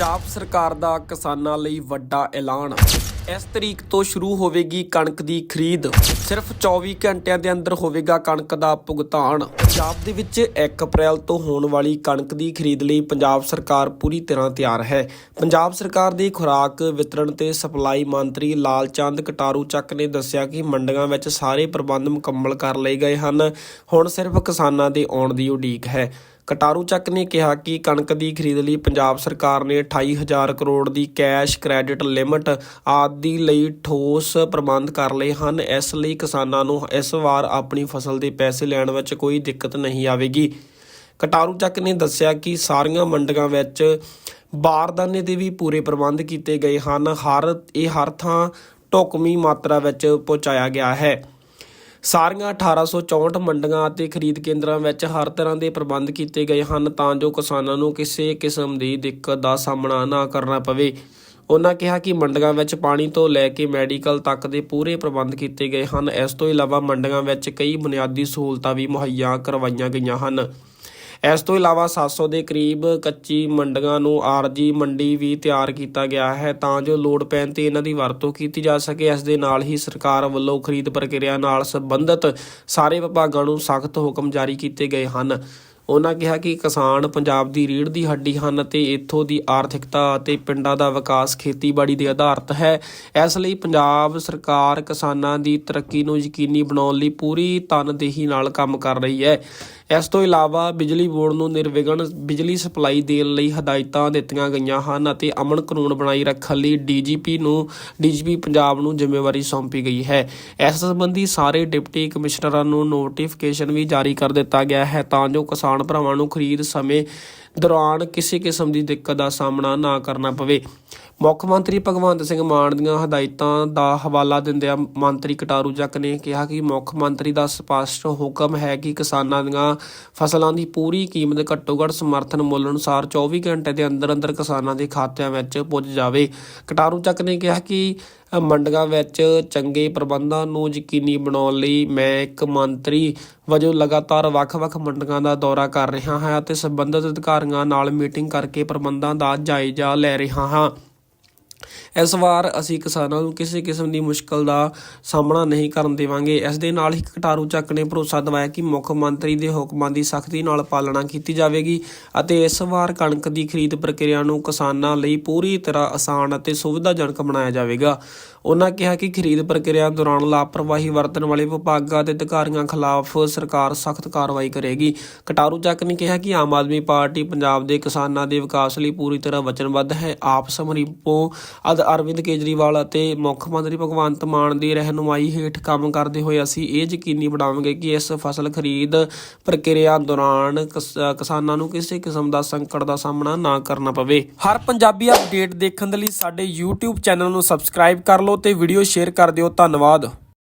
ਪੰਜਾਬ ਸਰਕਾਰ ਦਾ ਕਿਸਾਨਾਂ ਲਈ ਵੱਡਾ ਐਲਾਨ। ਇਸ ਤਰੀਕ ਤੋਂ ਸ਼ੁਰੂ ਹੋਵੇਗੀ ਕਣਕ ਦੀ ਖਰੀਦ। ਸਿਰਫ 24 ਘੰਟਿਆਂ ਦੇ ਅੰਦਰ ਹੋਵੇਗਾ ਕਣਕ ਦਾ ਭੁਗਤਾਨ। ਪੰਜਾਬ ਦੇ ਵਿੱਚ 1 ਅਪ੍ਰੈਲ ਤੋਂ ਹੋਣ ਵਾਲੀ ਕਣਕ ਦੀ ਖਰੀਦ ਲਈ ਪੰਜਾਬ ਸਰਕਾਰ ਪੂਰੀ ਤਰ੍ਹਾਂ ਤਿਆਰ ਹੈ। ਪੰਜਾਬ ਸਰਕਾਰ ਦੇ ਖੁਰਾਕ ਵਿਤਰਣ ਤੇ ਸਪਲਾਈ ਮੰਤਰੀ ਲਾਲਚੰਦ ਕਟਾਰੂ ਚੱਕ ਨੇ ਦੱਸਿਆ ਕਿ ਮੰਡੀਆਂ ਵਿੱਚ ਸਾਰੇ ਪ੍ਰਬੰਧ ਮੁਕੰਮਲ ਕਰ ਲਏ ਗਏ ਹਨ। ਹੁਣ ਸਿਰਫ ਕਿਸਾਨਾਂ ਦੇ ਆਉਣ ਦੀ ਉਡੀਕ ਹੈ। ਕਟਾਰੂ ਚੱਕ ਨੇ ਕਿਹਾ ਕਿ ਕਣਕ ਦੀ ਖਰੀਦ ਲਈ ਪੰਜਾਬ ਸਰਕਾਰ ਨੇ 28000 ਕਰੋੜ ਦੀ ਕੈਸ਼ ਕ੍ਰੈਡਿਟ ਲਿਮਟ ਆਦਿ ਲਈ ਠੋਸ ਪ੍ਰਬੰਧ ਕਰ ਲਏ ਹਨ। ਇਸ ਲਈ ਕਿਸਾਨਾਂ ਨੂੰ ਇਸ ਵਾਰ ਆਪਣੀ ਫਸਲ ਦੇ ਪੈਸੇ ਲੈਣ ਵਿੱਚ ਕੋਈ ਦਿੱਕਤ ਨਹੀਂ ਆਵੇਗੀ। ਕਟਾਰੂ ਚੱਕ ਨੇ ਦੱਸਿਆ ਕਿ ਸਾਰੀਆਂ ਮੰਡੀਆਂ ਵਿੱਚ ਬਾਰਦਾਨੇ ਦੇ ਵੀ ਪੂਰੇ ਪ੍ਰਬੰਧ ਕੀਤੇ ਗਏ ਹਨ। ਹਰ, ਇਹ ਹਰ ਥਾਂ ਢੁਕਵੀਂ ਮਾਤਰਾ ਵਿੱਚ ਪਹੁੰਚਾਇਆ ਗਿਆ ਹੈ। ਸਾਰੀਆਂ 1864 ਮੰਡੀਆਂ ਅਤੇ ਖਰੀਦ ਕੇਂਦਰਾਂ ਵਿੱਚ ਹਰ ਤਰ੍ਹਾਂ ਦੇ ਪ੍ਰਬੰਧ ਕੀਤੇ ਗਏ ਹਨ ਤਾਂ ਜੋ ਕਿਸਾਨਾਂ ਨੂੰ ਕਿਸੇ ਕਿਸਮ ਦੀ ਦਿੱਕਤ ਦਾ ਸਾਹਮਣਾ ਨਾ ਕਰਨਾ ਪਵੇ। ਉਹਨਾਂ ਕਿਹਾ ਕਿ ਮੰਡੀਆਂ ਵਿੱਚ ਪਾਣੀ ਤੋਂ ਲੈ ਕੇ ਮੈਡੀਕਲ ਤੱਕ ਦੇ ਪੂਰੇ ਪ੍ਰਬੰਧ ਕੀਤੇ ਗਏ ਹਨ। ਇਸ ਤੋਂ ਇਲਾਵਾ ਮੰਡੀਆਂ ਵਿੱਚ ਕਈ ਬੁਨਿਆਦੀ ਸਹੂਲਤਾਂ ਵੀ ਮੁਹੱਈਆ ਕਰਵਾਈਆਂ ਗਈਆਂ ਹਨ। ਇਸ ਤੋਂ ਇਲਾਵਾ 700 ਦੇ ਕਰੀਬ ਕੱਚੀ ਮੰਡੀਆਂ ਨੂੰ ਆਰਜੀ ਮੰਡੀ ਵੀ ਤਿਆਰ ਕੀਤਾ ਗਿਆ ਹੈ ਤਾਂ ਜੋ ਲੋੜ ਪੈਣ ਤੇ ਇਹਨਾਂ ਦੀ ਵਰਤੋਂ ਕੀਤੀ ਜਾ ਸਕੇ। ਇਸ ਦੇ ਨਾਲ ਹੀ ਸਰਕਾਰ ਵੱਲੋਂ ਖਰੀਦ ਪ੍ਰਕਿਰਿਆ ਨਾਲ ਸੰਬੰਧਿਤ ਸਾਰੇ ਵਿਭਾਗਾਂ ਨੂੰ ਸਖਤ ਹੁਕਮ ਜਾਰੀ ਕੀਤੇ ਗਏ ਹਨ। ਉਹਨਾਂ ਕਿਹਾ ਕਿ ਕਿਸਾਨ ਪੰਜਾਬ ਦੀ ਰੀੜ੍ਹ ਦੀ ਹੱਡੀ ਹਨ ਤੇ ਇੱਥੋਂ ਦੀ ਆਰਥਿਕਤਾ ਅਤੇ ਪਿੰਡਾਂ ਦਾ ਵਿਕਾਸ ਖੇਤੀਬਾੜੀ ਦੇ ਆਧਾਰਿਤ ਹੈ। ਇਸ ਲਈ ਪੰਜਾਬ ਸਰਕਾਰ ਕਿਸਾਨਾਂ ਦੀ ਤਰੱਕੀ ਨੂੰ ਯਕੀਨੀ ਬਣਾਉਣ ਲਈ ਪੂਰੀ ਤਨਦੇਹੀ ਨਾਲ ਕੰਮ ਕਰ ਰਹੀ ਹੈ। ਇਸ ਤੋਂ ਇਲਾਵਾ ਬਿਜਲੀ ਬੋਰਡ ਨੂੰ ਨਿਰਵਿਘਨ ਬਿਜਲੀ ਸਪਲਾਈ ਦੇਣ ਲਈ ਹਦਾਇਤਾਂ ਦਿੱਤੀਆਂ ਗਈਆਂ ਹਨ ਅਤੇ ਅਮਨ ਕਾਨੂੰਨ ਬਣਾਈ ਰੱਖਣ ਲਈ ਡੀਜੀਪੀ ਨੂੰ, ਡੀਜੀਪੀ ਪੰਜਾਬ ਨੂੰ ਜ਼ਿੰਮੇਵਾਰੀ ਸੌਂਪੀ ਗਈ ਹੈ। ਇਸ ਸੰਬੰਧੀ ਸਾਰੇ ਡਿਪਟੀ ਕਮਿਸ਼ਨਰਾਂ ਨੂੰ ਨੋਟੀਫਿਕੇਸ਼ਨ ਵੀ ਜਾਰੀ ਕਰ ਦਿੱਤਾ ਗਿਆ ਹੈ ਤਾਂ ਜੋ ਕਿਸਾਨ ਭਰਾਵਾਂ ਨੂੰ ਖਰੀਦ ਸਮੇਂ ਦੌਰਾਨ ਕਿਸੇ ਕਿਸਮ ਦੀ ਦਿੱਕਤ ਦਾ ਸਾਹਮਣਾ ਨਾ ਕਰਨਾ ਪਵੇ। ਮੁੱਖ ਮੰਤਰੀ ਭਗਵੰਤ ਸਿੰਘ ਮਾਨ ਦੀਆਂ ਹਦਾਇਤਾਂ ਦਾ ਹਵਾਲਾ ਦਿੰਦਿਆਂ ਮੰਤਰੀ ਕਟਾਰੂ ਚੱਕ ਨੇ ਕਿਹਾ ਕਿ ਮੁੱਖ ਮੰਤਰੀ ਦਾ ਸਪਸ਼ਟ ਹੁਕਮ ਹੈ ਕਿ ਕਿਸਾਨਾਂ ਦੀਆਂ ਫਸਲਾਂ ਦੀ ਪੂਰੀ ਕੀਮਤ ਘੱਟੋ-ਘੱਟ ਸਮਰਥਨ ਮੁੱਲ ਅਨੁਸਾਰ 24 ਘੰਟੇ ਦੇ ਅੰਦਰ ਅੰਦਰ ਕਿਸਾਨਾਂ ਦੇ ਖਾਤਿਆਂ ਵਿੱਚ ਪੁੱਜ ਜਾਵੇ। ਕਟਾਰੂ ਚੱਕ ਨੇ ਕਿਹਾ ਕਿ ਮੰਡੀਆਂ ਵਿੱਚ ਚੰਗੇ ਪ੍ਰਬੰਧਾਂ ਨੂੰ ਯਕੀਨੀ ਬਣਾਉਣ ਲਈ ਮੈਂ ਇੱਕ ਮੰਤਰੀ ਵਜੋਂ ਲਗਾਤਾਰ ਵੱਖ-ਵੱਖ ਮੰਡੀਆਂ ਦਾ ਦੌਰਾ ਕਰ ਰਿਹਾ ਹਾਂ ਅਤੇ ਸੰਬੰਧਿਤ ਅਧਿਕਾਰੀਆਂ ਨਾਲ ਮੀਟਿੰਗ ਕਰਕੇ ਪ੍ਰਬੰਧਾਂ ਦਾ ਜਾਇਜ਼ਾ ਲੈ ਰਿਹਾ ਹਾਂ। ਇਸ ਵਾਰ ਅਸੀਂ ਕਿਸਾਨਾਂ ਨੂੰ ਕਿਸੇ ਕਿਸਮ ਦੀ ਮੁਸ਼ਕਲ ਦਾ ਸਾਹਮਣਾ ਨਹੀਂ ਕਰਨ ਦੇਵਾਂਗੇ। ਇਸ ਦੇ ਨਾਲ ਹੀ ਕਟਾਰੂ ਚੱਕ ਨੇ ਭਰੋਸਾ ਦਿਵਾਇਆ ਕਿ ਮੁੱਖ ਮੰਤਰੀ ਦੇ ਹੁਕਮਾਂ ਦੀ ਸਖਤੀ ਨਾਲ ਪਾਲਣਾ ਕੀਤੀ ਜਾਵੇਗੀ ਅਤੇ ਇਸ ਵਾਰ ਕਣਕ ਦੀ ਖਰੀਦ ਪ੍ਰਕਿਰਿਆ ਨੂੰ ਕਿਸਾਨਾਂ ਲਈ ਪੂਰੀ ਤਰ੍ਹਾਂ ਆਸਾਨ ਅਤੇ ਸੁਵਿਧਾਜਨਕ ਬਣਾਇਆ ਜਾਵੇਗਾ। ਉਹਨਾਂ ਕਿਹਾ ਕਿ ਖਰੀਦ ਪ੍ਰਕਿਰਿਆ ਦੌਰਾਨ ਲਾਪਰਵਾਹੀ ਵਰਤਣ ਵਾਲੇ ਵਿਭਾਗਾਂ ਅਤੇ ਅਧਿਕਾਰੀਆਂ ਖਿਲਾਫ ਸਰਕਾਰ ਸਖਤ ਕਾਰਵਾਈ ਕਰੇਗੀ। ਕਟਾਰੂ ਚੱਕ ਨੇ ਕਿਹਾ ਕਿ ਆਮ ਆਦਮੀ ਪਾਰਟੀ ਪੰਜਾਬ ਦੇ ਕਿਸਾਨਾਂ ਦੇ ਵਿਕਾਸ ਲਈ ਪੂਰੀ ਤਰ੍ਹਾਂ ਵਚਨਬੱਧ ਹੈ। ਆਪ ਸਮਰੀਪੋ ਅਦ ਅਰਵਿੰਦ ਕੇਜਰੀਵਾਲ ਅਤੇ ਮੁੱਖ ਮੰਤਰੀ ਭਗਵੰਤ ਮਾਨ ਦੀ ਰਹਿਨੁਮਾਈ ਹੇਠ ਕੰਮ ਕਰਦੇ ਹੋਏ ਅਸੀਂ ਇਹ ਯਕੀਨੀ ਬਣਾਵਾਂਗੇ ਕਿ ਇਸ ਫਸਲ ਖਰੀਦ ਪ੍ਰਕਿਰਿਆ ਦੌਰਾਨ ਕਿਸ- ਕਿਸਾਨਾਂ ਨੂੰ ਕਿਸੇ ਕਿਸਮ ਦਾ ਸੰਕਟ ਦਾ ਸਾਹਮਣਾ ਨਾ ਕਰਨਾ ਪਵੇ। ਹਰ ਪੰਜਾਬੀ ਅਪਡੇਟ ਦੇਖਣ ਦੇ ਲਈ ਸਾਡੇ YouTube ਚੈਨਲ ਨੂੰ ਸਬਸਕ੍ਰਾਈਬ ਕਰ ਲਓ ਤੇ ਵੀਡੀਓ ਸ਼ੇਅਰ ਕਰ ਦਿਓ। ਧੰਨਵਾਦ।